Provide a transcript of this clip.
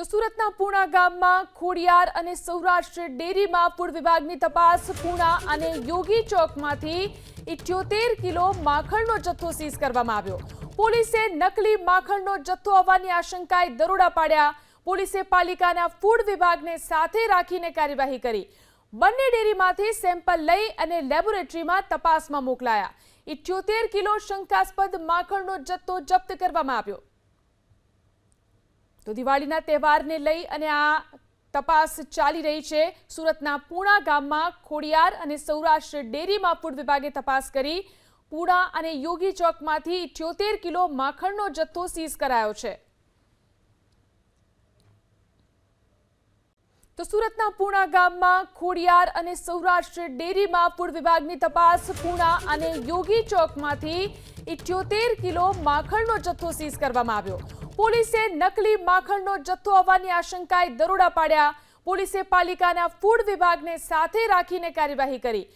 તો સુરતના પૂણા ગામમાં ખોડિયાર અને સૌરાષ્ટ્ર ડેરીમાં ફૂડ વિભાગની તપાસ, પૂણા અને યોગી ચોકમાંથી ઇઠ્યોતેર કિલો માખણનો જથ્થો સીઝ કરવામાં આવ્યો. પોલીસે નકલી માખણનો જથ્થો આવવાની આશંકાએ દરોડા પાડ્યા. પોલીસે પાલિકાના ફૂડ વિભાગને સાથે રાખીને કાર્યવાહી કરી. બંને ડેરીમાંથી સેમ્પલ લઈ અને લેબોરેટરીમાં તપાસમાં મોકલાયા. ઇઠ્યોતેર કિલો શંકાસ્પદ માખણનો જથ્થો જપ્ત કરવામાં આવ્યો. તો દિવાળીના તહેવારને લઈ અને આ તપાસ ચાલી રહી છે. સુરતના પૂણા ગામમાં ખોડિયાર અને સૌરાષ્ટ્ર ડેરીમાં ફૂડ વિભાગે તપાસ કરી. પૂણા અને યોગી ચોકમાંથી ઇઠ્યોતેર કિલો માખણનો જથ્થો સીઝ કરાયો છે. તો સુરતના પૂણા ગામમાં ખોડિયાર અને સૌરાષ્ટ્ર ડેરીમાં ફૂડ વિભાગની તપાસ પૂણા અને યોગી ચોકમાંથી ઇઠ્યોતેર કિલો માખણનો જથ્થો સીઝ કરવામાં આવ્યો. પોલીસે નકલી માખણનો જથ્થો આવવાની આશંકાએ દરોડા પાડ્યા. પોલીસે પાલિકાના ફૂડ વિભાગને સાથે રાખીને કાર્યવાહી કરી.